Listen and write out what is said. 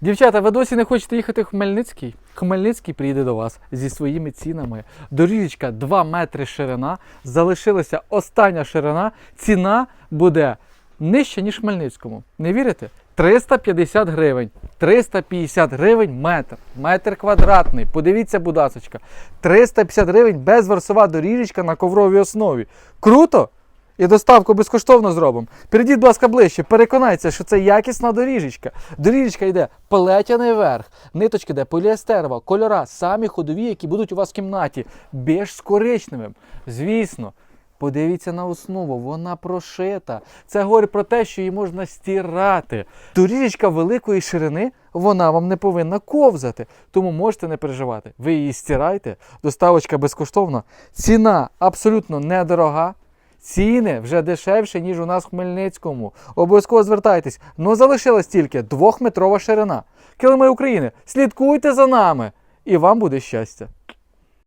Дівчата, ви досі не хочете їхати в Хмельницький? Хмельницький приїде до вас зі своїми цінами. Доріжечка 2 метри ширина. Залишилася остання ширина. Ціна буде нижча, ніж Хмельницькому. Не вірите? 350 гривень. 350 гривень метр. Метр квадратний. Подивіться, будь ласочка. 350 гривень безверсова доріжечка на ковровій основі. Круто? І доставку безкоштовно зробимо. Перейдіть, будь ласка, ближче, переконайтеся, що це якісна доріжечка. Доріжечка йде плетяний верх, ниточки йде поліестерова, кольора, самі ходові, які будуть у вас в кімнаті, більш з коричневим. Звісно. Подивіться на основу, вона прошита. Це говорить про те, що її можна стирати. Доріжечка великої ширини, вона вам не повинна ковзати. Тому можете не переживати. Ви її стирайте, доставочка безкоштовна. Ціна абсолютно недорога. Ціни вже дешевші, ніж у нас в Хмельницькому. Обов'язково звертайтесь. Ну залишилась тільки двохметрова ширина. Килими України, слідкуйте за нами, і вам буде щастя.